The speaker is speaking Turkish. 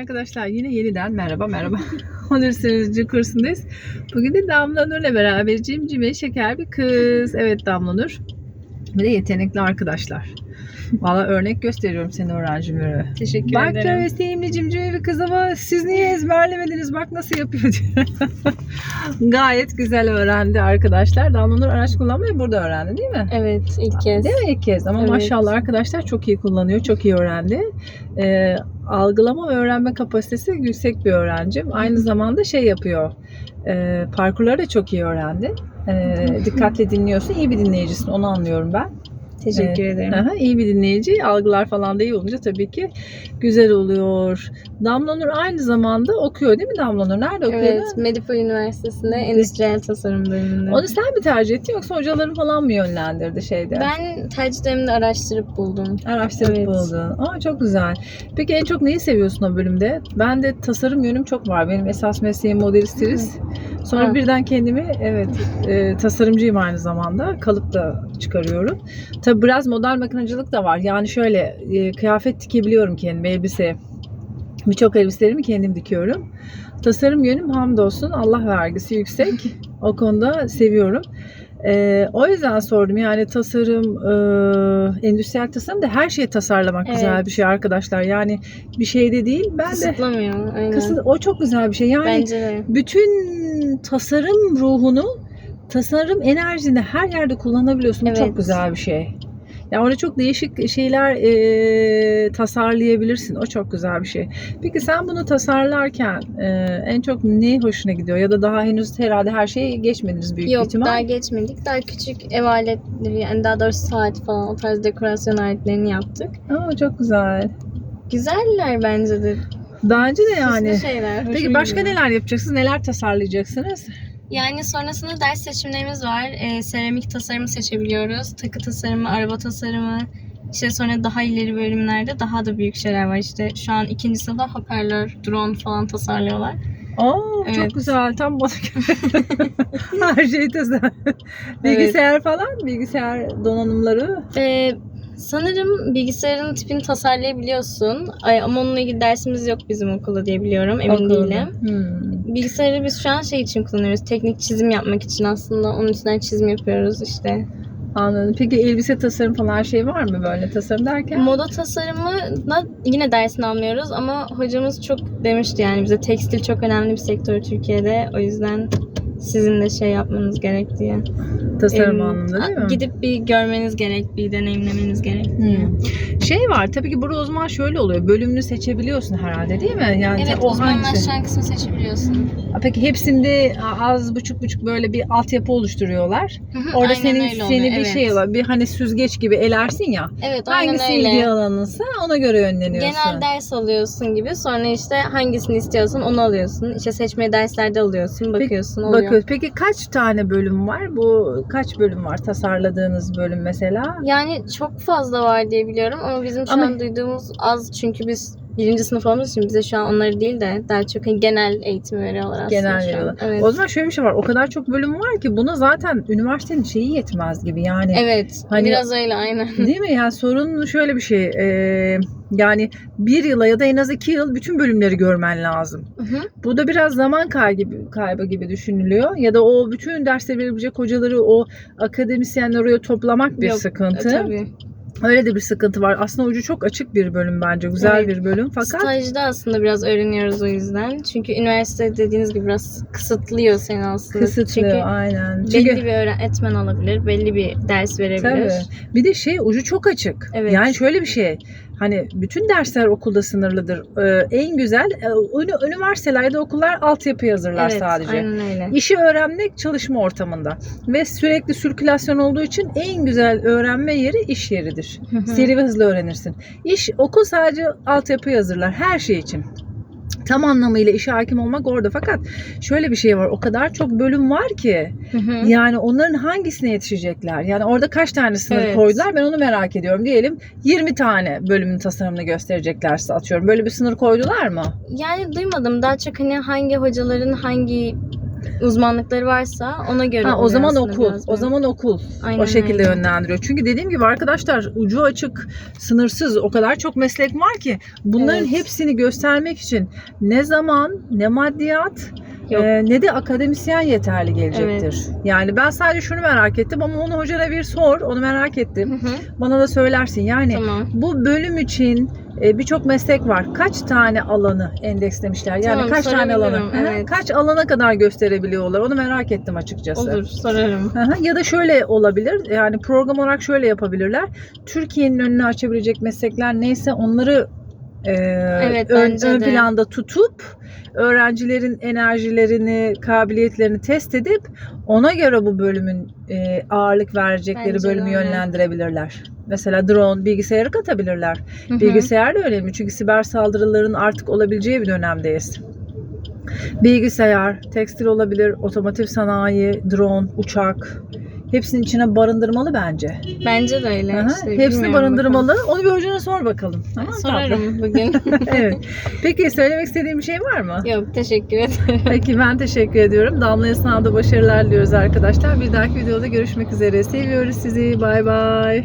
Arkadaşlar yine yeniden merhaba merhaba. Onur Sürücü kursundayız. Bugün de Damla Nur'la beraber cimcime şeker bir kız. Evet Damla Nur. Bir de yetenekli arkadaşlar. Valla örnek gösteriyorum senin öğrencime. Teşekkür Bak ederim. da sevimli cimcime bir kız ama siz niye ezberlemediniz bak nasıl yapıyor diyor. Gayet güzel öğrendi arkadaşlar. Damla Nur araç kullanmayı burada öğrendi değil mi? Evet ilk kez. Değil mi ilk kez? Ama Evet. maşallah arkadaşlar çok iyi kullanıyor, çok iyi öğrendi. Ee, algılama ve öğrenme kapasitesi yüksek bir öğrencim. Aynı zamanda şey yapıyor, e, parkurları da çok iyi öğrendi. Ee, dikkatli dinliyorsun, iyi bir dinleyicisin, onu anlıyorum ben. Teşekkür Evet. ederim. Aha, iyi bir dinleyici, algılar falan da iyi olunca tabii ki güzel oluyor. Damla Nur aynı zamanda okuyor değil mi Damla Nur? Nerede okuyor? Evet, Medipol Üniversitesi'nde endüstriyel tasarım bölümünde. Onu sen mi tercih ettin yoksa hocaların falan mı yönlendirdi şeyde? Ben tercih döneminde araştırıp buldum. Araştırıp Evet. buldun. Aa, çok güzel. Peki en çok neyi seviyorsun o bölümde? Ben de tasarım yönüm çok var. Benim esas mesleğim modelist stiliz. Sonra Ha. birden kendimi evet e, tasarımcıyım aynı zamanda. Kalıp da çıkarıyorum. Tabii biraz model makinacılık da var. Yani şöyle e, kıyafet dikebiliyorum kendime elbise. Birçok elbiselerimi kendim dikiyorum. Tasarım yönüm hamdolsun Allah vergisi yüksek. o konuda seviyorum. Ee, o yüzden sordum yani tasarım, e, endüstriyel tasarım da her şeyi tasarlamak Evet. güzel bir şey arkadaşlar. Yani bir şeyde değil. Ben de Kısıtlamıyor. Aynen. kısıt, o çok güzel bir şey. Yani Bence de. bütün tasarım ruhunu, tasarım enerjini her yerde kullanabiliyorsun. Bu çok Evet. güzel bir şey. Yani orada çok değişik şeyler e, tasarlayabilirsin. O çok güzel bir şey. Peki sen bunu tasarlarken e, en çok ne hoşuna gidiyor? Ya da daha henüz herhalde her şeyi geçmediniz büyük Yok ihtimal. daha geçmedik. Daha küçük ev aletleri yani daha doğrusu saat falan o tarz dekorasyon aletlerini yaptık. Aa, çok güzel. Güzeller bence de. Bence de yani. Süslü şeyler. Peki başka gidiyor. neler yapacaksınız? Neler tasarlayacaksınız? Yani sonrasında ders seçimlerimiz var. Ee, seramik tasarımı seçebiliyoruz. Takı tasarımı, araba tasarımı. İşte sonra daha ileri bölümlerde daha da büyük şeyler var. İşte şu an ikinci sınıfta hoparlör, drone falan tasarlıyorlar. Çok Evet. güzel. Tam bana göre. Her şey tasar. Bilgisayar falan, bilgisayar donanımları. Ee, sanırım bilgisayarın tipini tasarlayabiliyorsun. Ay, ama onunla ilgili dersimiz yok bizim okulda diye biliyorum. Emin Okulda. değilim. Hmm. Bilgisayarı biz şu an şey için kullanıyoruz. Teknik çizim yapmak için aslında. Onun üstünden çizim yapıyoruz işte. Anladım. Peki elbise tasarım falan her şey var mı böyle tasarım derken? Moda tasarımına yine dersini almıyoruz ama hocamız çok demişti yani bize tekstil çok önemli bir sektör Türkiye'de. O yüzden sizin de şey yapmanız gerek diye. Tasarım anlamında değil mi? Gidip bir görmeniz gerek, bir deneyimlemeniz gerek. Hmm. Şey var tabii ki burada o zaman şöyle oluyor. Bölümünü seçebiliyorsun herhalde değil mi? Yani Evet, o uzmanlaşan kısmı seçebiliyorsun. Peki hepsinde az buçuk buçuk böyle bir altyapı oluşturuyorlar. Hı hı, Orada senin seni oluyor, bir evet. şey var. Bir hani süzgeç gibi elersin ya. Evet, Hangisi öyle. ilgi alanınsa ona göre yönleniyorsun. Genel ders alıyorsun gibi. Sonra işte hangisini istiyorsan onu alıyorsun. İşte seçme derslerde alıyorsun, bakıyorsun, oluyor. Bakıyoruz. Peki kaç tane bölüm var? Bu kaç bölüm var tasarladığınız bölüm mesela? Yani çok fazla var diye biliyorum ama bizim şu Ama- an duyduğumuz az çünkü biz birinci sınıf olduğumuz için bize şu an onları değil de daha çok hani genel eğitim veriyorlar aslında Genel veriyorlar. Evet. O zaman şöyle bir şey var. O kadar çok bölüm var ki buna zaten üniversitenin şeyi yetmez gibi. Yani Evet. Hani- biraz öyle aynen. değil mi? Yani sorun şöyle bir şey. e, yani bir yıla ya da en az iki yıl bütün bölümleri görmen lazım. Hı hı. Bu da biraz zaman kaybı, kaybı gibi düşünülüyor. Ya da o bütün dersleri verebilecek hocaları o akademisyenleri oraya toplamak bir Yok, sıkıntı. Tabii. Öyle de bir sıkıntı var. Aslında ucu çok açık bir bölüm bence. Güzel Evet. bir bölüm. Fakat Stajda aslında biraz öğreniyoruz o yüzden. Çünkü üniversite dediğiniz gibi biraz kısıtlıyor seni aslında. kısıtlı. Çünkü aynen. belli Çünkü bir öğretmen alabilir, belli bir ders verebilir. Tabii. Bir de şey ucu çok açık. Evet. Yani şöyle bir şey. Hani bütün dersler okulda sınırlıdır. Ee, en güzel e, ünü- üniversiteler ya da okullar altyapı hazırlar Evet, sadece. aynen öyle. İşi öğrenmek çalışma ortamında ve sürekli sirkülasyon olduğu için en güzel öğrenme yeri iş yeridir. Seri ve hızlı öğrenirsin. İş okul sadece altyapı hazırlar her şey için. Tam anlamıyla işe hakim olmak orada. Fakat şöyle bir şey var. O kadar çok bölüm var ki Hı hı. yani onların hangisine yetişecekler? Yani orada kaç tane sınır Evet. koydular? Ben onu merak ediyorum. Diyelim 20 tane bölümün tasarımını göstereceklerse atıyorum. Böyle bir sınır koydular mı? Yani duymadım. Daha çok hani hangi hocaların hangi uzmanlıkları varsa ona göre Ha, o zaman okul. O zaman okul. Aynen o şekilde öyle. yönlendiriyor. Çünkü dediğim gibi arkadaşlar ucu açık, sınırsız o kadar çok meslek var ki bunların Evet. hepsini göstermek için ne zaman, ne maddiyat, Yok. e, ne de akademisyen yeterli gelecektir. Yani ben sadece şunu merak ettim ama onu hocana bir sor. Onu merak Hı ettim. hı, Bana da söylersin. Yani tamam. bu bölüm için e, birçok meslek var. Kaç tane alanı endekslemişler? Yani Tamam, kaç tane alanı? evet. Kaç alana kadar gösterebiliyorlar? Onu merak ettim açıkçası. Olur sorarım. Ya da şöyle olabilir. Yani program olarak şöyle yapabilirler. Türkiye'nin önünü açabilecek meslekler neyse onları e, Evet, ön, ön de. planda tutup öğrencilerin enerjilerini, kabiliyetlerini test edip ona göre bu bölümün e, ağırlık verecekleri Bence de bölümü öyle. yönlendirebilirler. Mesela drone, bilgisayarı katabilirler. Hı hı. Bilgisayar da önemli çünkü siber saldırıların artık olabileceği bir dönemdeyiz. Bilgisayar, tekstil olabilir, otomotiv sanayi, drone, uçak. Hepsinin içine barındırmalı bence. Bence de öyle. Aha, işte, Hepsini barındırmalı. Onu bir hocana sor bakalım. bakalım. Tamam. Sorarım bugün. evet. Peki söylemek istediğim bir şey var mı? Yok teşekkür ederim. Peki ben teşekkür ediyorum. Damla'ya sınavda başarılar diliyoruz arkadaşlar. Bir dahaki videoda görüşmek üzere. Seviyoruz sizi. Bay bay.